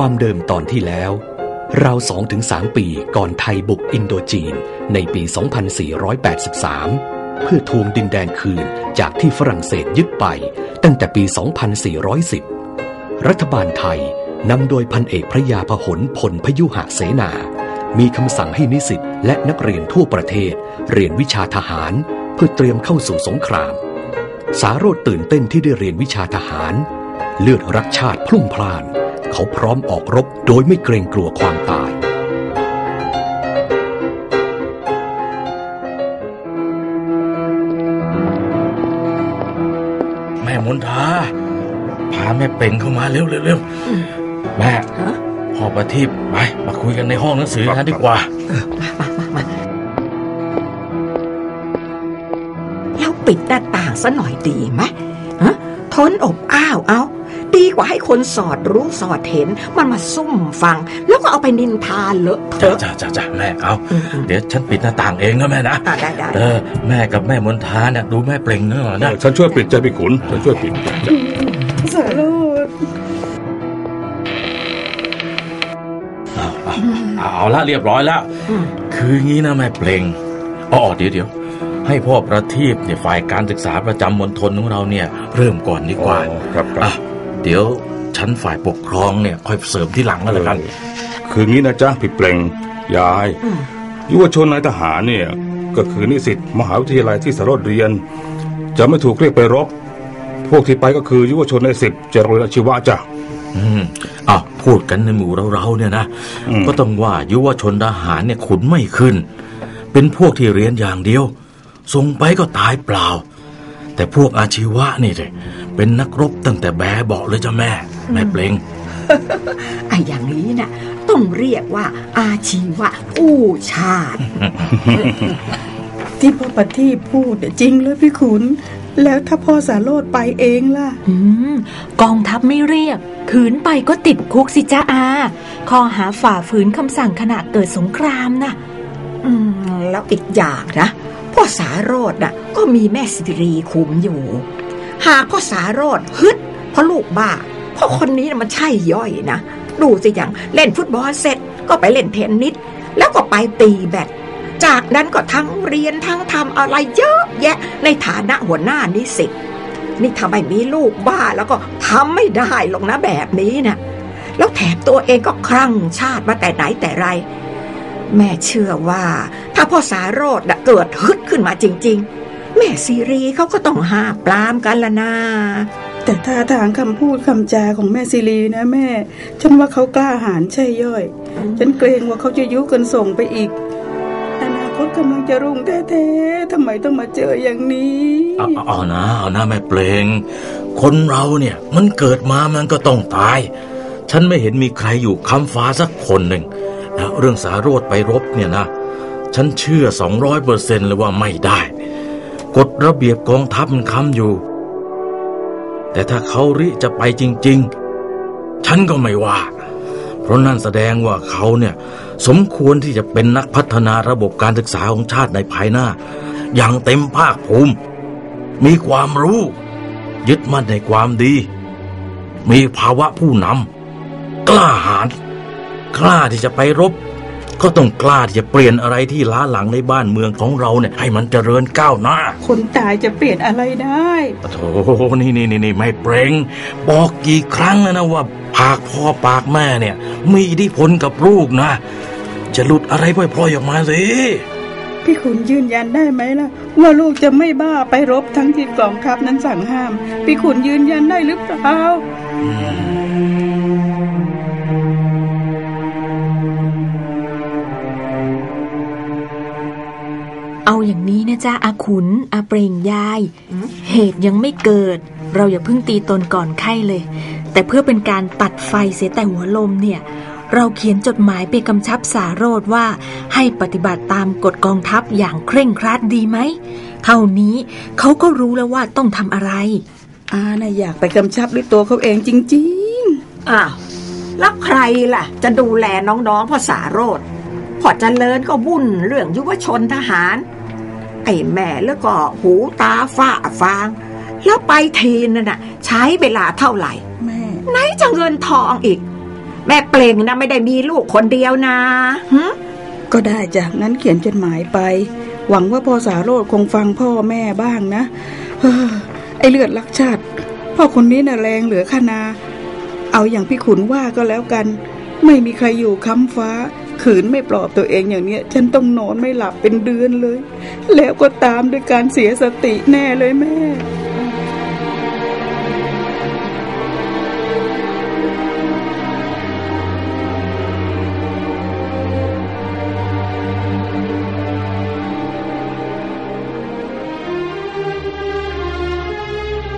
ความเดิมตอนที่แล้วเราสองถึงสามปีก่อนไทยบุกอินโดจีนในปี 2483 เพื่อทวงดินแดนคืนจากที่ฝรั่งเศสยึดไปตั้งแต่ปี 2410 รัฐบาลไทยนำโดยพันเอกพระยาพหลพลพยุหะเสนา มีคำสั่งให้นิสิตและนักเรียนทั่วประเทศ เรียนวิชาทหาร เพื่อเตรียมเข้าสู่สงคราม สาโรตื่นเต้นที่ได้เรียนวิชาทหาร เลือดรักชาติพลุ่งพล่าน เขาพร้อมออกรบโดยไม่เกรงกลัวความตาย แม่มนทาพาแม่เป่งเข้ามาเร็วเร็วเร็วแม่ฮะพ่อประทีปไปมาคุยกันในห้องหนังสือกันดีกว่ามามามาแล้วปิดหน้าต่างซะหน่อยดีไหมฮะทนอบอ้าวเอา ดีกว่าให้คนสอดรู้สอดเห็น มันมาซุ่มฟัง แล้วก็เอาไปนินทาเลอะเทจ้าอะจ้าจ้าจ้าแม่เอาอืมอืมเดี๋ยวฉันปิดหน้าต่างเองนะแม่นะอะได้ได้เออแม่กับแม่มนทาเนี่ยดูแม่เปล่งเนอะนะฉันช่วยปิดใจพี่ขุนฉันช่วยปิดสารุดเอาเอาเอาละเรียบร้อยแล้ว คืองี้นะแม่เปล่งอ๋อเดี๋ยวเดี๋ยวให้พ่อประทีปเนี่ยฝ่ายการศึกษาประจำมณฑลของเราเนี่ย เริ่มก่อนดีกว่าอ๋อครับครับอะ เดี๋ยวฉันฝ่ายปกครองเนี่ยค่อยเสริมที่หลังก็แล้วกัน คืองี้นะจ๊ะพี่เปล่งยาย ยุวชนนายทหารเนี่ยก็คือนิสิตมหาวิทยาลัยที่สารดเรียน จะไม่ถูกเรียกไปรบ พวกที่ไปก็คือยุวชนในสิบจะโรงเรียนอาชีวะจ้ะอืมอะพูดกันในหมู่เราๆเนี่ยนะอืมก็ต้องว่ายุวชนทหารเนี่ยขุนไม่ขึ้น เป็นพวกที่เรียนอย่างเดียว ส่งไปก็ตายเปล่า แต่พวกอาชีวะนี่เลยเป็นนักรบตั้งแต่แบเบาะเลยจ้ะแม่ แม่เปลงไอ้อย่างนี้น่ะต้องเรียกว่าอาชีวะกู้ชาติ ที่พ่อปฏิพูดเนี่ยจริงเลยพี่ขุน แล้วถ้าพ่อสาโรดไปเองล่ะอืมกองทัพไม่เรียก ขืนไปก็ติดคุกสิจ้าอาข้อหาฝ่าฝืนคำสั่งขณะเกิดสงครามนะอืมแล้วอีกอย่างนะพ่ อสาโรดน่ะก็มีแม่สิรีคุมอยู่ หากพ่อสาโรดฮึดเพราะลูกบ้าเพราะคนนี้มันใช่ย่อยนะ ดูสิอย่างเล่นฟุตบอลเสร็จก็ไปเล่นเทนนิสแล้วก็ไปตีแบดจากนั้นก็ทั้งเรียนทั้งทำอะไรเยอะแยะในฐานะหัวหน้านิสิตนี่ทำไมมีลูกบ้าแล้วก็ทำไม่ได้หรอกนะแบบนี้นะแล้วแถมตัวเองก็คลั่งชาติมาแต่ไหนแต่ไร แม่เชื่อว่า ถ้าพ่อสาโรดน่ะเกิดฮึดขึ้นมาจริง ๆ แม่ซีรีเขาก็ต้องห้ามปรามกันละนาแต่ท่าทางคำพูดคำจาของแม่ซิลีนะแม่ ฉันว่าเขากล้าหาญใช่ย่อย ฉันเกรงว่าเขาจะยุกันส่งไปอีก อนาคตกำลังจะรุ่งแท้ๆทำไมต้องมาเจออย่างนี้เอาเอาเอานะเอานะแม่เปลง คนเราเนี่ยมันเกิดมามันก็ต้องตาย ฉันไม่เห็นมีใครอยู่คำฟ้าสักคนหนึ่ง นะเรื่องสาโรธไปรบเนี่ยนะ ฉันเชื่อสองร้อยเปอร์เซ็นเลยว่าไม่ได้ กฎระเบียบกองทัพมันค้ำอยู่ แต่ถ้าเขาริจะไปจริง ๆ ฉันก็ไม่ว่า เพราะนั่นแสดงว่าเขาเนี่ยสมควรที่จะเป็นนักพัฒนาระบบการศึกษาของชาติในภายหน้า อย่างเต็มภาคภูมิ มีความรู้ ยึดมั่นในความดี มีภาวะผู้นำกล้าหาญ กล้าที่จะไปรบ ก็ต้องกล้าที่จะเปลี่ยนอะไรที่ล้าหลังในบ้านเมืองของเราเนี่ยให้มันเจริญก้าวหน้า คนตายจะเปลี่ยนอะไรได้โธ่นี่นี่นี่นี่ไม่เปรงบอกกี่ครั้งแล้วนะว่าปากพ่อปากแม่เนี่ย มีอิทธิพลกับลูกนะ จะหลุดอะไรพล่อยๆออกมาสิพี่ขุนยืนยันได้ไหมล่ะ ว่าลูกจะไม่บ้าไปรบทั้งที่กองทัพนั้นสั่งห้าม พี่ขุนยืนยันได้หรือเปล่า เอาอย่างนี้นะจ้าอาขุนอาเปล่งยาย เหตุยังไม่เกิด เราอย่าเพิ่งตีตนก่อนไข้เลย แต่เพื่อเป็นการตัดไฟเสียแต่หัวลมเนี่ย เราเขียนจดหมายไปกำชับสาโรธว่าให้ปฏิบัติตามกฎกองทัพอย่างเคร่งครัดดีไหม เท่านี้เขาก็รู้แล้วว่าต้องทำอะไร อาน่ะอยากไปกำชับด้วยตัวเขาเองจริงอ้าวแล้วใครล่ะ จะดูแลน้องๆพ่อสาโรธพอเจริญก็วุ่นเรื่องยุวชนทหาร ไอ้แม่แล้วก็หูตาฝ้าฟาง แล้วไปทีนั่นน่ะ ใช้เวลาเท่าไหร่ๆแม่ไหนจะเงินทองอีก แม่เปล่งนะไม่ได้มีลูกคนเดียวนะหึก็ได้จ้ะงั้นเขียนจดหมายไป หวังว่าพ่อสาโรดคงฟังพ่อแม่บ้างนะเฮ้อไอเลือดรักชาติพ่อคนนี้น่ะแรงเหลือขนา เอาอย่างพี่ขุนว่าก็แล้วกัน ไม่มีใครอยู่ค้ำฟ้า ขืนไม่ปลอบตัวเองอย่างเนี้ย ฉันต้องนอนไม่หลับเป็นเดือนเลย แล้วก็ตามด้วยการเสียสติแน่เลยแม่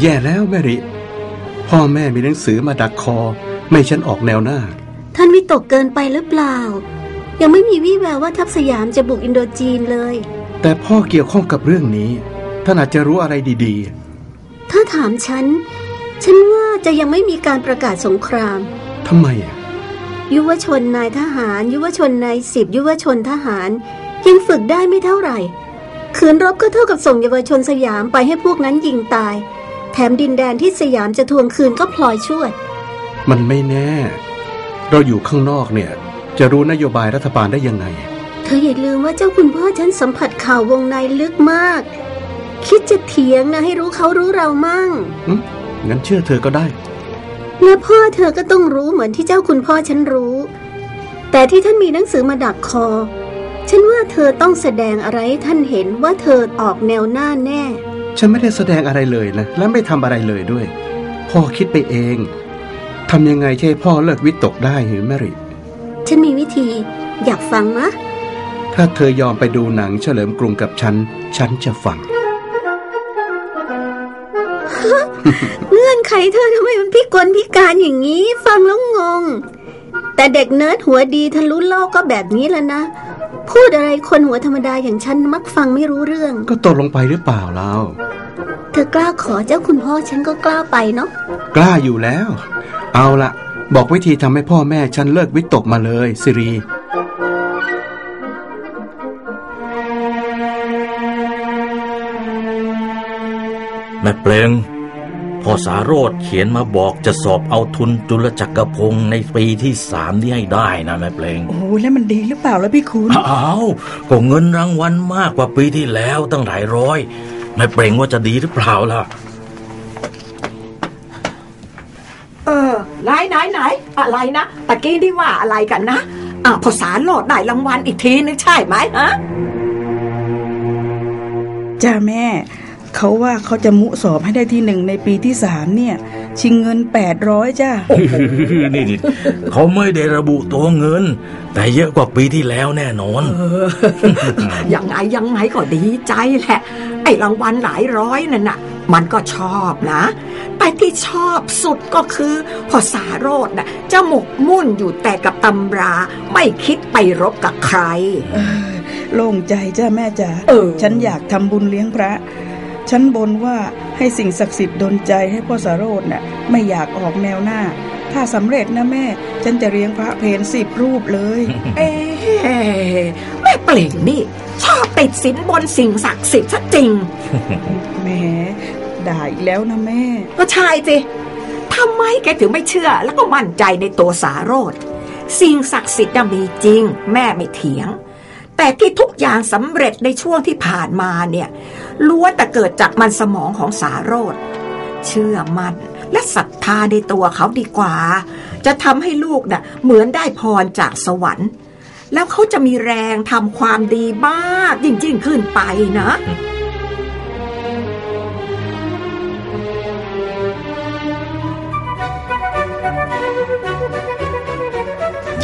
แย่แล้วแม่ริ พ่อแม่มีหนังสือมาดักคอ ไม่ฉันออกแนวหน้า ท่านวิตกเกินไปหรือเปล่า ยังไม่มีวี่แววว่าทัพสยามจะบุกอินโดจีนเลย แต่พ่อเกี่ยวข้องกับเรื่องนี้ ท่านอาจจะรู้อะไรดีถ้าถามฉัน ฉันว่าจะยังไม่มีการประกาศสงครามๆทำไมอะยุวชนนายทหาร ยุวชนนายสิบยุวชนทหารยังฝึกได้ไม่เท่าไหร่ขืนรบก็เท่ากับส่งเยาวชนสยามไปให้พวกนั้นยิงตาย แถมดินแดนที่สยามจะทวงคืนก็พลอยช่วย มันไม่แน่ เราอยู่ข้างนอกเนี่ย จะรู้นโยบายรัฐบาลได้ยังไง เธออย่าลืมว่าเจ้าคุณพ่อฉันสัมผัสข่าววงในลึกมาก คิดจะเถียงนะให้รู้เขารู้เรามั่งอืมงั้นเชื่อเธอก็ได้ และพ่อเธอก็ต้องรู้เหมือนที่เจ้าคุณพ่อฉันรู้ แต่ที่ท่านมีหนังสือมาดักคอ ฉันว่าเธอต้องแสดงอะไรให้ท่านเห็นว่าเธอออกแนวหน้าแน่ ฉันไม่ได้แสดงอะไรเลยนะ และไม่ทำอะไรเลยด้วย พ่อคิดไปเองทำยังไงใช่พ่อเลิกวิตกได้หรือแมริ ฉันมีวิธีอยากฟังมะ ถ้าเธอยอมไปดูหนังเฉลิมกรุงกับฉัน ฉันจะฟัง เงื่อนไขเธอทำไมมันพิกลพิการอย่างนี้ ฟังแล้วงง แต่เด็กเนิร์ดหัวดีทะลุโลกก็แบบนี้แล้วนะ พูดอะไรคนหัวธรรมดาอย่างฉันมักฟังไม่รู้เรื่อง ก็ตกลงไปหรือเปล่าเราเธอกล้าขอเจ้าคุณพ่อฉันก็กล้าไปเนาะกล้าอยู่แล้ว เอาละ บอกวิธีทำให้พ่อแม่ฉันเลิกวิตกมาเลย สิรี แม่เปลงพ่อสาโรธเขียนมาบอกจะสอบเอาทุนจุลจักรพงศ์ในปีที่สามที่ให้ได้นะแม่เปลง โอ้โหแล้วมันดีหรือเปล่าแล้วพี่คุณอ้าวก็เงินรางวัลมากกว่าปีที่แล้วตั้งหลายร้อยแม่เปลงว่าจะดีหรือเปล่าล่ะ ไหนไหนไหนอะไรนะตะกี้นี่ว่าอะไรกันนะอะพอสารโลดได้รางวัลอีกทีนึงใช่ไหมฮะจ้าแม่ เขาว่าเขาจะมุสอบให้ได้ที่หนึ่งในปีที่สามเนี่ย ชิงเงินแปดร้อยจ้านี่นี่เขาไม่ได้ระบุตัวเงิน แต่เยอะกว่าปีที่แล้วแน่นอนยังไงยังไงก็ดีใจแหละ ไอ้รางวัลหลายร้อยนั่นน่ะ มันก็ชอบนะ แต่ที่ชอบสุดก็คือพอสาโรดน่ะจะหมกมุ่นอยู่แต่กับตำรา ไม่คิดไปรบกับใครโล่งใจจ้าแม่จ๋าเออ ฉันอยากทำบุญเลี้ยงพระ ฉันบนว่าให้สิ่งศักดิ์สิทธิ์ดลใจให้พ่อสารโรดน่ะ ไม่อยากออกแนวหน้า ถ้าสำเร็จนะแม่ ฉันจะเลี้ยงพระเพนสิบรูปเลย เอ๊ะแม่เปล่งนี่ ชอบติดสินบนสิ่งศักดิ์สิทธิ์ซะจริงแหม ด่าอีกแล้วนะแม่ ก็ใช่สิทำไมแกถึงไม่เชื่อ แล้วก็มั่นใจในตัวสาโรธสิ่งศักดิ์สิทธิ์น่ะมีจริง แม่ไม่เถียง แต่ที่ทุกอย่างสำเร็จในช่วงที่ผ่านมาเนี่ยล้วนแต่เกิดจากมันสมองของสาโรธเชื่อมั่นและศรัทธาในตัวเขาดีกว่า จะทำให้ลูกน่ะเหมือนได้พรจากสวรรค์ แล้วเขาจะมีแรงทำความดีมากยิ่งยิ่งขึ้นไปนะ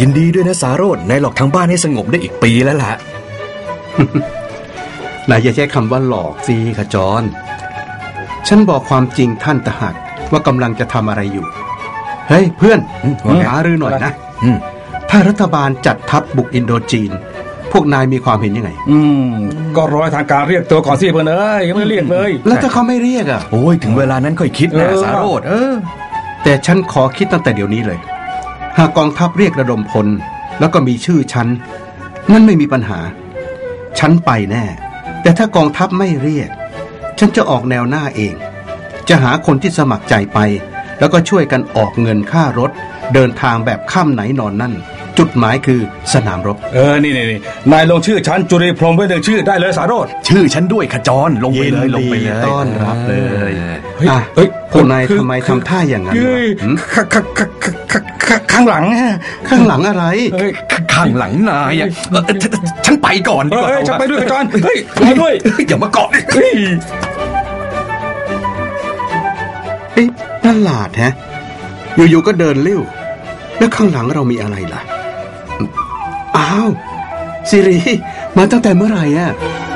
ยินดีด้วยนะสาโรดนายหลอกทางบ้านให้สงบได้อีกปีแล้วล่ะนายอย่าใช้คำว่าหลอกสิขจร ฉันบอกความจริงท่านตหักว่ากำลังจะทำอะไรอยู่ เฮ้ยเพื่อนอืมว่าไงหารือหน่อยนะอืมถ้ารัฐบาลจัดทัพบุกอินโดจีน พวกนายมีความเห็นยังไง อืม ก็รอให้ทางการเรียกตัวก่อนสิเพื่อนเอ้ยยังไม่เรียกเลย แล้วถ้าเขาไม่เรียกอะโอ้ยถึงเวลานั้นค่อยคิดนะเออสาโรดเออ แต่ฉันขอคิดตั้งแต่เดี๋ยวนี้เลย หากกองทัพเรียกระดมพล แล้วก็มีชื่อฉันนั่นไม่มีปัญหา ฉันไปแน่ แต่ถ้ากองทัพไม่เรียก ฉันจะออกแนวหน้าเอง จะหาคนที่สมัครใจไป แล้วก็ช่วยกันออกเงินค่ารถ เดินทางแบบข้ามไหนนอนนั่น จุดหมายคือสนามรบ เออ นี่นี่นี่นายลงชื่อฉันจุรีพรหมไว้หนึ่งชื่อได้เลยสารโรดชื่อฉันด้วยขจรลงไปเลยลงไปเลยต้อนรับเลย เฮ้ย อะเฮ้ยพวกนายคือทำไมคือทำท่าอย่างนั้นเฮ้วะยหืมข้างข้างข้างข้างข้างข้างหลังฮะข้างหลังอะไรเฮ้ยข้างหลังนายอะเออเออฉันฉันไปก่อนดีกว่าเฮ้ยจะไปด้วยกันจอนเฮ้ยไปด้วยเฮ้ยอย่ามาเกาะดิเฮ้ยเอ๊ะประหลาดแฮะอยู่ๆก็เดินเร็วแล้วข้างหลังเรามีอะไรล่ะ อ้าว สิริ มาตั้งแต่เมื่อไหร่อะพ